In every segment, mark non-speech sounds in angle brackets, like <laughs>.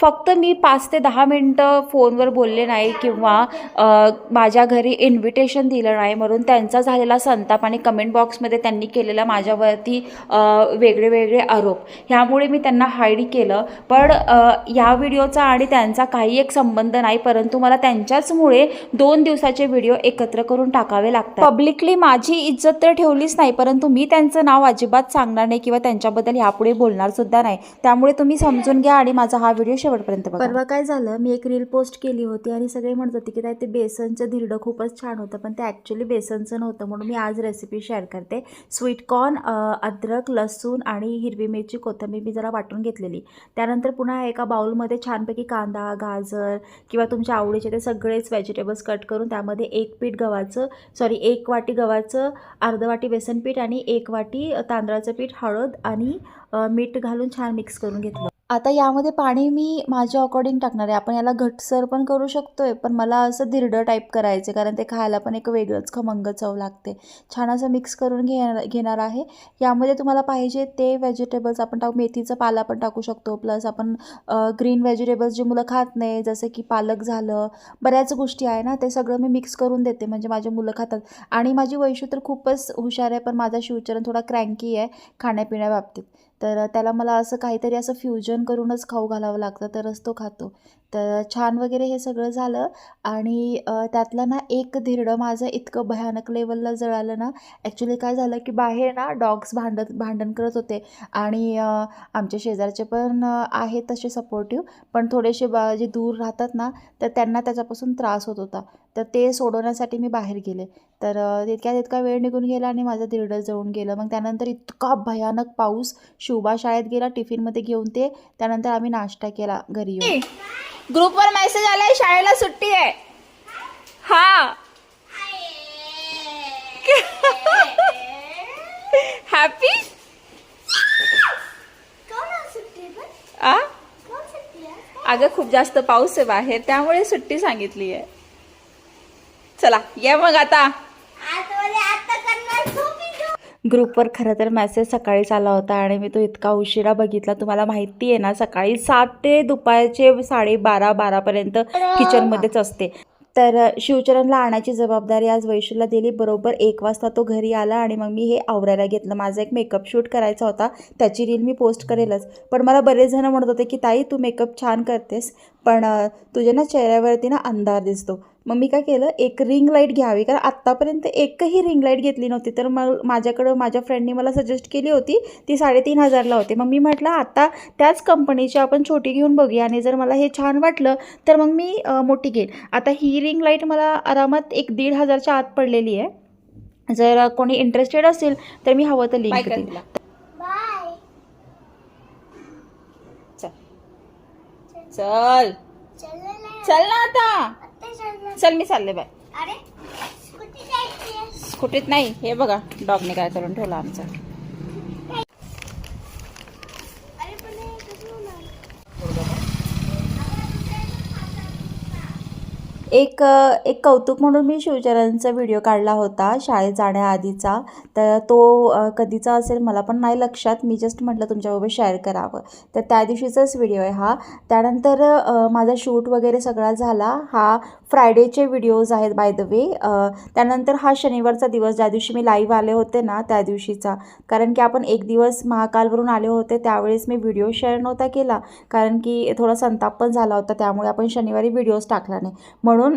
फक्त मी पाच ते दहा मिनटं फोनवर बोलले नाही किंवा माझ्या घरी इन्व्हिटेशन दिलं नाही म्हणून त्यांचा झालेला संताप आणि कमेंट बॉक्समध्ये त्यांनी केलेला माझ्यावरती वेगळे वेगळे आरोप. ह्यामुळे मी त्यांना हाईड केलं. पण या व्हिडिओचा आणि त्यांचा काही एक संबंध नाही परंतु मला त्यांच्याचमुळे दोन दिवसाचे व्हिडिओ एकत्र करून टाकावे लागतात. पब्लिकली माझी इज्जत तर ठेवलीच नाही परंतु मी त्यांचं नाव अजिबात सांगणार नाही किंवा त्यांच्याबद्दल ह्यापुढे बोलणार सुद्धा नाही. त्यामुळे तुम्ही समजून घ्या आणि माझा हा व्हिडिओ शेवटपर्यंत बघा. परवा काय झालं मी एक रील पोस्ट केली होती आणि सगळे म्हणत होते की काय ते बेसनचं धिरडं खूपच छान होतं पण ते ॲक्च्युली बेसनचं नव्हतं म्हणून मी आज रेसिपी शेअर करते. स्वीटकॉर्न अद्रक लसूण आणि हिरवी मिरची कोथिंबीर मी जरा वाटून घेतलेली. त्यानंतर पुन्हा एका बाउलमध्ये छानपैकी कांदा गाजर किंवा तुमच्या आवडीचे ते सगळेच व्हेजिटेबल्स कट करून त्यामध्ये एक पीठ गव्हाचं सॉरी एक वाटी गव्हाचं अर्धं वाटी बेसन पीठ आणि एक वाटी तांदळाचं पीठ हळद आणि मीठ घालून छान मिक्स करून घेतलं. आता यामध्ये पाणी मी माझ्या अकॉर्डिंग टाकणार आहे. आपण याला घटसर पण करू शकतो आहे पण मला असं धिरडं टाईप करायचं कारण ते खायला पण एक वेगळंच खमंग चव लागते. छान असं मिक्स करून घेणार घेणार आहे. यामध्ये तुम्हाला पाहिजे ते व्हेजिटेबल्स आपण टाकू मेथीचा पाला पण टाकू शकतो. प्लस आपण ग्रीन व्हेजिटेबल्स जे मुलं खात नाही जसं की पालक झालं बऱ्याच गोष्टी आहे ना ते सगळं मी मिक्स करून देते म्हणजे माझे मुलं खातात. आणि माझी वैशू तर खूपच हुशार आहे पण माझा शिवचरण थोडा क्रँकी आहे खाण्यापिण्याबाबतीत. तर त्याला मला असं काहीतरी असं फ्युजन करूनच खाऊ घालावं लागतं तरच तो खातो. तर छान वगैरे हे सगळं झालं आणि त्यातलं ना एक धिरडं माझं इतकं भयानक लेवलला जळालं ना ॲक्च्युली काय झालं की बाहेर ना डॉग्स भांडत भांडण करत होते आणि आमच्या शेजारचे पण आहेत तसे सपोर्टिव्ह पण थोडेसे बा जे दूर राहतात ना तर त्यांना त्याच्यापासून त्रास होत होता. तर ते सोडवण्यासाठी मी बाहेर गेले. तर तितक्या तितका वेळ निघून गेला आणि माझं धिरडं जळून गेलं. मग त्यानंतर इतका भयानक पाऊस. शुभा शाळेत गेला टिफिनमध्ये घेऊन ते. त्यानंतर आम्ही नाश्ता केला घरी येऊन. ग्रुपवर मेसेज आलाय शाळेला सुट्टी आहे. हा. <laughs> हॅपी आ? अगं खूप जास्त पाऊस आहे बाहेर. त्यामुळे सुट्टी सांगितली आहे चला ये मग आता. ग्रुपवर खरं तर मेसेज सकाळीच आला होता आणि मी तो इतका उशिरा बघितला. तुम्हाला माहिती आहे ना सकाळी सात ते दुपारचे साडेबारा बारापर्यंत किचनमध्येच असते. तर शिवचरणला आणायची जबाबदारी आज वैशूला दिली. बरोबर एक वाजता तो घरी आला आणि मग मी हे आवरायला घेतलं. माझा एक मेकअप शूट करायचा होता. त्याची रील मी पोस्ट करेलच. पण मला बरेच जण म्हणत होते की ताई तू मेकअप छान करतेस पण तुझ्या ना चेहऱ्यावरती ना अंधार दिसतो. मग मी काय केलं एक रिंग लाइट घ्यावी. कारण आत्तापर्यंत एकही रिंग लाइट घेतली नव्हती. तर मग माझ्याकडं माझ्या फ्रेंडनी मला सजेस्ट केली होती ती साडेतीन हजारला होती. मग मी म्हटलं आता त्याच कंपनीची आपण छोटी घेऊन बघूया. आणि जर मला हे छान वाटलं तर मग मी मोठी घेईन. आता ही रिंग लाइट मला आरामात एक दीड हजारच्या आत पडलेली आहे. जर कोणी इंटरेस्टेड असेल तर मी हवं तर लिंक. चल. चल. चल ना आता. चल मी चालले बाय. स्कूटीत नाही हे बघा डॉगने काय करून ठेवलं आमचं. एक एक कौतुक म्हणून मी शिवचरणचा व्हिडिओ काढला होता शाळेत जाण्याआधीचा. तर तो कधीचा असेल मला पण नाही लक्षात. मी जस्ट म्हटलं तुमच्याबरोबर शेअर करावं. तर त्या दिवशीचाच व्हिडिओ आहे हा. त्यानंतर माझा शूट वगैरे सगळा झाला. हा फ्रायडेचे व्हिडिओज आहेत बाय द वे त्यानंतर हा शनिवारचा दिवस ज्या दिवशी मी लाईव्ह आले होते ना त्या दिवशीचा. कारण की आपण एक दिवस महाकालवरून आले होते त्यावेळेस मी व्हिडिओ शेअर नव्हता केला. कारण की थोडा संताप पण झाला होता त्यामुळे आपण शनिवारी व्हिडिओज टाकला नाही. म्हणून म्हणून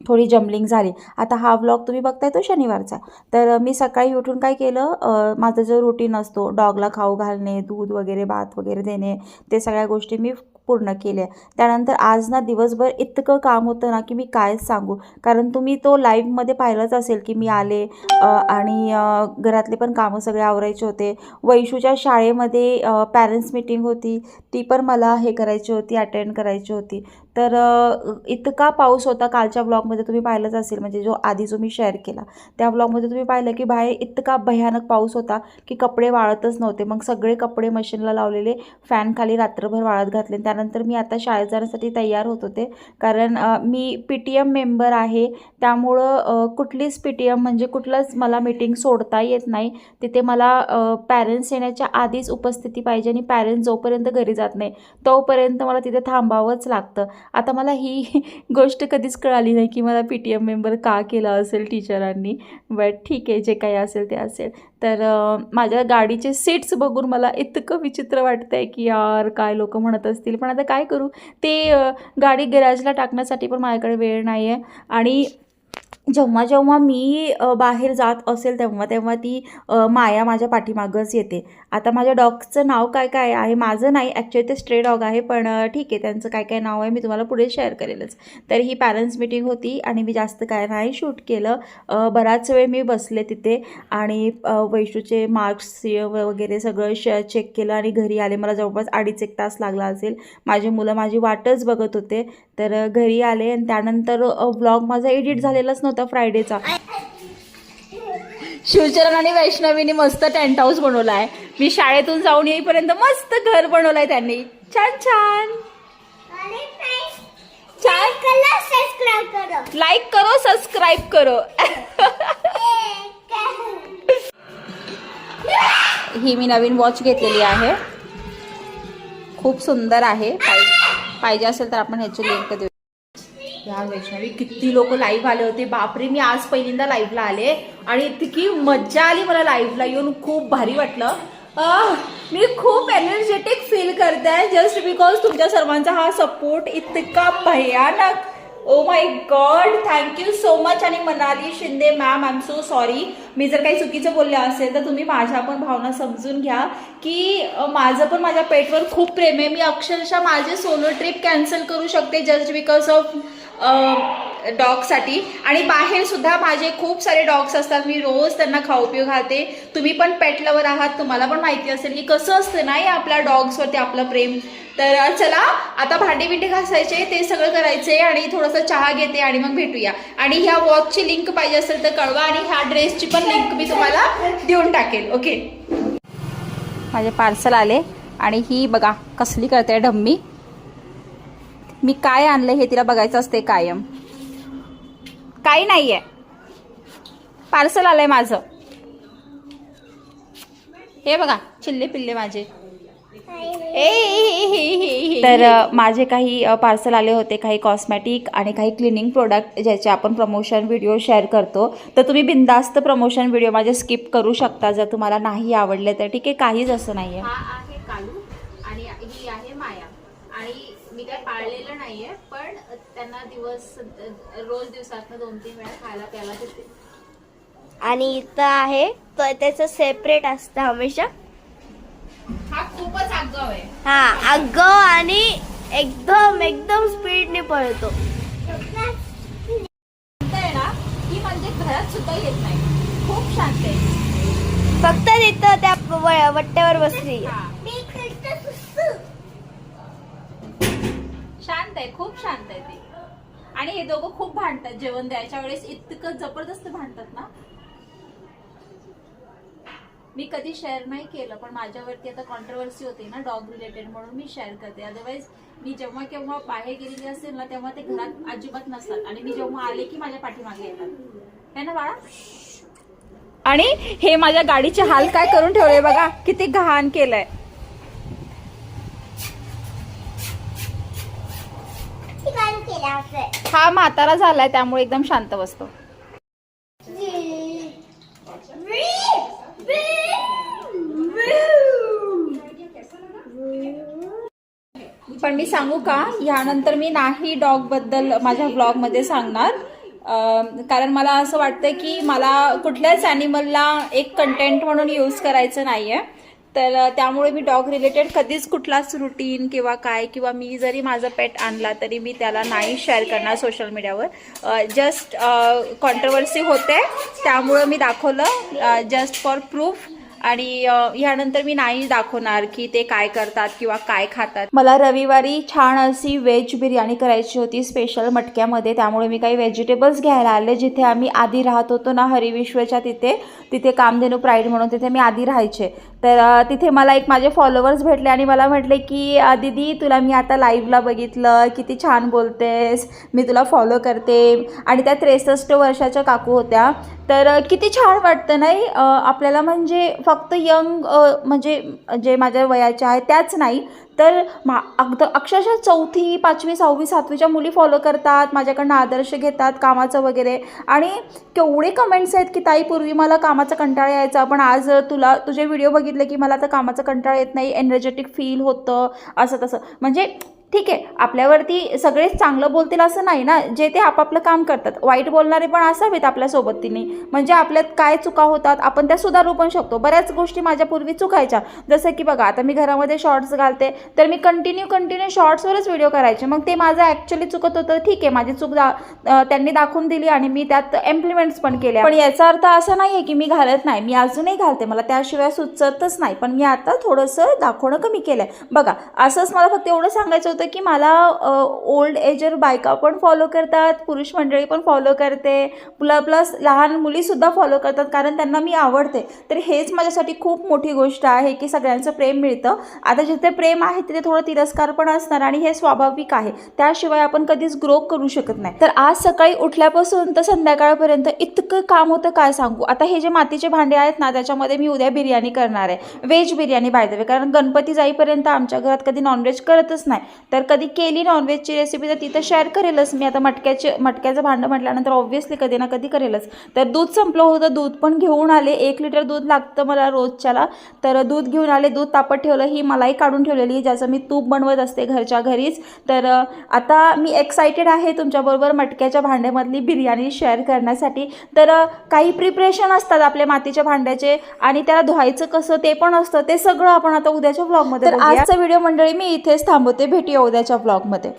थोडी जम्बलिंग झाली. आता हा व्लॉग तुम्ही बघताय तो शनिवारचा. तर मी सकाळी उठून काय केलं माझं माझा जो रुटीन असतो डॉगला खाऊ घालणे दूध वगैरे भात वगैरे देणे ते सगळ्या गोष्टी मी पूर्ण केल्या. त्यानंतर आज ना दिवसभर इतकं काम होतं ना की मी कायच सांगू. कारण तुम्ही तो लाईव्हमध्ये पाहिलंच असेल की मी आले आणि घरातले पण कामं सगळे आवरायचे होते. वैशूच्या शाळेमध्ये पॅरेंट्स मीटिंग होती. ती पण मला हे करायची होती अटेंड करायची होती. तर इतका पाऊस होता कालच्या ब्लॉगमध्ये तुम्ही पाहिलंच असेल म्हणजे जो आधी जो मी शेअर केला त्या ब्लॉगमध्ये तुम्ही पाहिलं की बाहेर इतका भयानक पाऊस होता की कपडे वाळतच नव्हते. मग सगळे कपडे मशीनला लावलेले फॅन खाली रात्रभर वाळत घातले. त्यानंतर मी आता शाळेत जाण्यासाठी तयार होत होते. कारण मी पी टी एम मेंबर आहे. त्यामुळं कुठलीच पी टी एम म्हणजे कुठलंच मला मीटिंग सोडता येत नाही. तिथे मला पॅरेंट्स येण्याच्या आधीच उपस्थिती पाहिजे आणि पॅरेंट्स जोपर्यंत घरी जात नाही तोपर्यंत मला तिथे थांबावंच लागतं. आता मला ही <laughs> गोष्ट कधीच कळाली नाही की मला पी टी एम मेंबर का केला असेल टीचरांनी. बट ठीक आहे जे काही असेल ते असेल. तर माझ्या गाडीचे सीट्स बघून मला इतकं विचित्र वाटतं आहे की यार काय लोक म्हणत असतील. पण आता काय करू? ते गाडी गॅरेजला टाकण्यासाठी पण माझ्याकडे वेळ नाही आहे आणि जेव्हा जेव्हा मी बाहेर जात असेल तेव्हा तेव्हा ती माया माझ्या पाठीमागंच येते. आता माझ्या डॉगचं नाव काय काय आहे? माझं नाही ॲक्च्युली ते स्ट्रे डॉग आहे पण ठीक आहे त्यांचं काय काय नाव आहे मी तुम्हाला पुढे शेअर करेलच. तर ही पॅरेंट्स मीटिंग होती आणि मी जास्त काय नाही शूट केलं. बराच वेळ मी बसले तिथे आणि वैशूचे मार्क्स वगैरे सगळं श चेक केलं आणि घरी आले. मला जवळपास अडीच एक तास लागला असेल. माझी मुलं माझी वाटच बघत होते. तर घरी आले आणि त्यानंतर ब्लॉग माझा एडिट झालेलाच नव्हता फ्रायडेचा शिवचरण आणि वैष्णवीने मस्त टेंट हाऊस बनवला आहे. मी शाळेतून जाऊन येईपर्यंत मस्त घर बनवलंय त्यांनी. छान छान. लाईक करो सबस्क्राईब करो. ही मी नवीन वॉच घेतलेली आहे. खूप सुंदर आहे. पाहि- पाहिजे असेल तर आपण ह्याची लिंक देऊ. या वैष्णवी किती लोक लाईव्ह आले होते. बापरे मी आज पहिल्यांदा लाईव्हला आले. आणि इतकी मज्जा आली मला लाईव्हला येऊन खूप भारी वाटलं. मी खूप एनर्जेटिक फील करते आहे जस्ट बिकॉज तुमच्या सर्वांचा हा सपोर्ट इतका भयानक. ओ my god thank you so much आणि Manali Shinde ma'am I am so sorry मी जर काही चुकीचं बोलले असेल तर तुम्ही माझ्या पण भावना समजून घ्या की माझं पण माझ्या पेटवर खूप प्रेम आहे. मी अक्षरशः माझे सोलो ट्रिप कॅन्सल करू शकते जस्ट बिकॉज ऑफ डॉगसाठी आणि बाहेर सुद्धा माझे खूप सारे डॉग्स असतात. मी रोज त्यांना खाऊ पिऊ घालते. तुम्ही पण पेटलवर आहात. तुम्हाला पण माहिती असेल की कसं असतं नाही आपल्या डॉग्सवरती आपलं प्रेम. तर चला आता भांडी बिंडी घासायचे ते सगळं करायचे आणि थोडंसं चहा घेते आणि मग भेटूया. आणि ह्या वॉचची लिंक पाहिजे असेल तर कळवा आणि ह्या ड्रेसची पण लिंक मी तुम्हाला देऊन टाकेल. ओके माझे पार्सल आले आणि ही बघा कसली करते डम्मी मी काय आणलं हे तिला बघायचं असते कायम. काही नाहीये. पार्सल आलंय माझं. हे बघा चिल्ले पिल्ले माझे. तर माझे काही पार्सल आले होते काही कॉस्मॅटिक आणि काही क्लिनिंग प्रोडक्ट ज्याचे आपण प्रमोशन व्हिडिओ शेअर करतो. तर तुम्ही बिंदास्त प्रमोशन व्हिडिओ माझे स्किप करू शकता जर तुम्हाला नाही आवडले तर. ठीक आहे काहीच असं नाही आहे हा आहे आणि ही आहे माया. आणि मी काय पाळलेलं नाहीये पण त्यांना दिवस रोज दिवसात दोन तीन वेळा खायला प्यायला देते. आणि इथं आहे तर त्याचं सेपरेट असतं हमेशा. हा खूपच आगाव आहे. हा अगं आणि एकदम एकदम स्पीडने पळतो. म्हणजे घरात सुद्धा येत नाही. खूप शांत आहे. फक्त तिथं त्या वट्ट्यावर बसली हा. शांत आहे खूप शांत आहे ती. आणि हे दोघं खूप भांडतात जेवण द्यायच्या वेळेस. इतकं जबरदस्त भांडतात ना. मी कधी शेअर नाही केलं पण माझ्यावरती आता कॉन्ट्रोवर्सी होती ना डॉग रिलेटेड म्हणून मी शेअर करते. अदरवाईज मी जेव्हा केव्हा बाहेर गेलेली असेल ना तेव्हा ते घरात अजिबात नसतात. आणि मी जेव्हा आले की माझ्या पाठीमागे येतात. है ना बाळा? आणि हे माझ्या गाडीचे हाल काय करून ठेवले बघा. किती घाण केलंय. हा म्हातारा झालाय त्यामुळे एकदम शांत बसतो. पण मी सांगू का ह्यानंतर मी नाही डॉगबद्दल माझ्या ब्लॉगमध्ये सांगणार. कारण मला असं वाटतं की मला कुठल्याच ॲनिमलला एक कंटेंट म्हणून यूज करायचं नाहीये. तर त्यामुळे मी डॉग रिलेटेड कधीच कुठलाच रुटीन किंवा काय किंवा मी जरी माझा पेट आणला तरी मी त्याला नाही शेअर करणार सोशल मीडियावर. जस्ट कॉन्ट्रोवर्सी होते. त्यामुळं मी दाखवलं जस्ट फॉर प्रूफ आणि ह्यानंतर मी नाही दाखवणार की ते काय करतात किंवा काय खातात. मला रविवारी छान अशी व्हेज बिर्याणी करायची होती स्पेशल मटक्यामध्ये. त्यामुळे मी काही व्हेजिटेबल्स घ्यायला आले. जिथे आम्ही आधी राहत होतो ना हरिविश्वच्या तिथे. तिथे कामधेनू प्राईड म्हणून तिथे मी आधी राहायचे. तर तिथे मला एक माझे फॉलोअर्स भेटले आणि मला म्हटले की दीदी तुला मी आता लाईव्हला बघितलं किती छान बोलतेस मी तुला फॉलो करते. आणि त्या त्रेसष्ट वर्षाच्या काकू होत्या. तर किती छान वाटतं नाही आपल्याला म्हणजे फक्त यंग म्हणजे जे माझ्या वयाच्या आहेत त्याच नाही तर मा अगद अक्षरशः चौथी पाचवी सहावी सातवीच्या मुली फॉलो करतात माझ्याकडनं आदर्श घेतात कामाचं वगैरे. आणि केवढे कमेंट्स आहेत की ताई पूर्वी मला कामाचा कंटाळा यायचा पण आज तुला तुझे व्हिडिओ बघितले की मला आता कामाचा कंटाळा येत नाही एनर्जेटिक फील होतं असं तसं म्हणजे ठीक आहे आपल्यावरती सगळेच चांगलं बोलतील असं नाही ना जे ते आपापलं काम करतात. वाईट बोलणारे पण असावेत आपल्यासोबत तिने. म्हणजे आपल्यात काय चुका होतात आपण त्या सुधारू पण शकतो. बऱ्याच गोष्टी माझ्या पूर्वी चुकायच्या. जसं की बघा आता मी घरामध्ये शॉर्ट्स घालते तर मी कंटिन्यू कंटिन्यू शॉर्ट्सवरच व्हिडिओ करायचे. मग ते माझं ॲक्च्युली चुकत होतं. ठीक आहे माझी चूक दा त्यांनी दाखवून दिली आणि मी त्यात इम्प्लिमेंट्स पण केल्या. पण याचा अर्थ असा नाही आहे की मी घालत नाही. मी अजूनही घालते. मला त्याशिवाय सुचतच नाही. पण मी आता थोडंसं दाखवणं कमी केलं आहे बघा असंच मला फक्त एवढं सांगायचं होतं की मला ओल्ड एजर बायका पण फॉलो करतात पुरुष मंडळी पण फॉलो करते प्ल प्लस लहान मुलीसुद्धा फॉलो करतात कारण त्यांना मी आवडते. तर हेच माझ्यासाठी खूप मोठी गोष्ट आहे की सगळ्यांचं प्रेम मिळतं. आता जिथे प्रेम आहे तिथे थोडं तिरस्कार पण असणार आणि हे स्वाभाविक आहे. त्याशिवाय आपण कधीच ग्रो करू शकत नाही. तर आज सकाळी उठल्यापासून तर संध्याकाळपर्यंत इतकं काम होतं काय सांगू? आता हे जे मातीचे भांडे आहेत ना त्याच्यामध्ये मी उद्या बिर्याणी करणार आहे. Veg biryani by the way कारण गणपती जाईपर्यंत आमच्या घरात कधी नॉनव्हेज करतच नाही. तर कधी केली नॉनव्हेजची रेसिपी तर तिथं शेअर करेलच. मी आता मटक्याचे मटक्याचं भांडं म्हटल्यानंतर ऑब्व्हियसली कधी ना कधी करेलच. तर दूध संपलं होतं दूध पण घेऊन आले. एक लिटर दूध लागतं मला रोजच्याला. तर दूध घेऊन आले दूध तापत ठेवलं ही मलाई काढून ठेवलेली ज्याचं मी तूप बनवत असते घरच्या घरीच. तर आता मी एक्सायटेड आहे तुमच्याबरोबर मटक्याच्या भांड्यामधली बिर्याणी शेअर करण्यासाठी. तर काही प्रिपरेशन असतात आपल्या मातीच्या भांड्याचे आणि त्याला धुवायचं कसं ते पण असतं. ते सगळं आपण आता उद्याच्या ब्लॉगमध्ये आजचा व्हिडिओ मंडळी मी इथेच थांबवते. भेटूया उद्याच्या ब्लॉगमध्ये